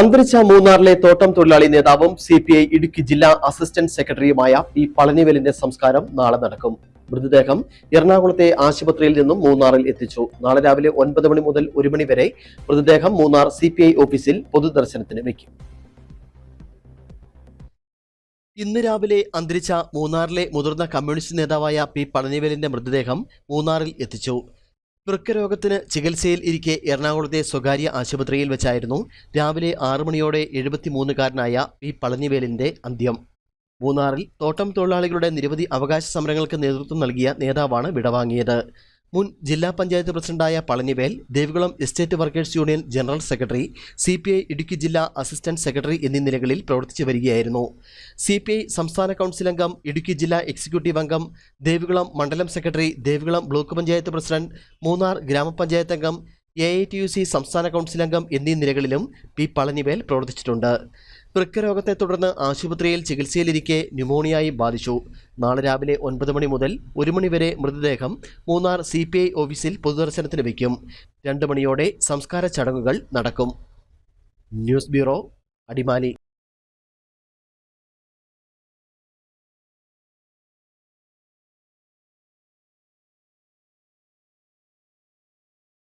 അന്തരിച്ച മൂന്നാറിലെ തോട്ടം തൊഴിലാളി നേതാവും സി പി ഐ ഇടുക്കി ജില്ലാ അസിസ്റ്റന്റ് സെക്രട്ടറിയുമായ പി പളനിവേലിന്റെ സംസ്കാരം നാളെ നടക്കും. മൃതദേഹം എറണാകുളത്തെ ആശുപത്രിയിൽ നിന്നും മൂന്നാറിൽ എത്തിച്ചു. നാളെ രാവിലെ ഒൻപത് മണി മുതൽ ഒരു മണി വരെ മൃതദേഹം മൂന്നാർ സി ഓഫീസിൽ പൊതുദർശനത്തിന് വയ്ക്കും. ഇന്ന് രാവിലെ അന്തരിച്ച മൂന്നാറിലെ മുതിർന്ന കമ്മ്യൂണിസ്റ്റ് നേതാവായ പി പളനിവേലിന്റെ മൃതദേഹം മൂന്നാറിൽ എത്തിച്ചു. വൃക്കരോഗത്തിന് ചികിത്സയിൽ ഇരിക്കെ എറണാകുളത്തെ സ്വകാര്യ ആശുപത്രിയിൽ വെച്ചായിരുന്നു രാവിലെ ആറു മണിയോടെ എഴുപത്തിമൂന്നുകാരനായ പി പളനിവേലിന്റെ അന്ത്യം. മൂന്നാറിൽ തോട്ടം തൊഴിലാളികളുടെ നിരവധി അവകാശ സമരങ്ങൾക്ക് നേതൃത്വം നൽകിയ നേതാവാണ് വിടവാങ്ങിയത്. മുൻ ജില്ലാ പഞ്ചായത്ത് പ്രസിഡന്റായ Palanivel Devikulam estate workers union general secretary C P I Idukki ജില്ലാ അസിസ്റ്റന്റ് സെക്രട്ടറി എന്നീ നിലകളിൽ പ്രവർത്തിച്ചു വരികയായിരുന്നു. സി പി ഐ സംസ്ഥാന കൗൺസിൽ അംഗം ഇടുക്കി ജില്ലാ എക്സിക്യൂട്ടീവ് അംഗം ദേവികുളം മണ്ഡലം secretary Devikulam block panchayat president Munnar ഗ്രാമപഞ്ചായത്ത് അംഗം A I T U C സംസ്ഥാന കൗൺസിൽ അംഗം എന്നീ നിലകളിലും പി പളനിവേൽ പ്രവർത്തിച്ചിട്ടുണ്ട്. വൃക്കരോഗത്തെ തുടർന്ന് ആശുപത്രിയിൽ ചികിത്സയിലിരിക്കെ ന്യൂമോണിയായി ബാധിച്ചു. നാളെ രാവിലെ ഒൻപത് മണി മുതൽ ഒരു മണി വരെ മൃതദേഹം മൂന്നാർ സി പി ഐ ഓഫീസിൽ പൊതുദർശനത്തിന് വയ്ക്കും. രണ്ട് മണിയോടെ സംസ്കാര ചടങ്ങുകൾ നടക്കും. News bureau Adimali.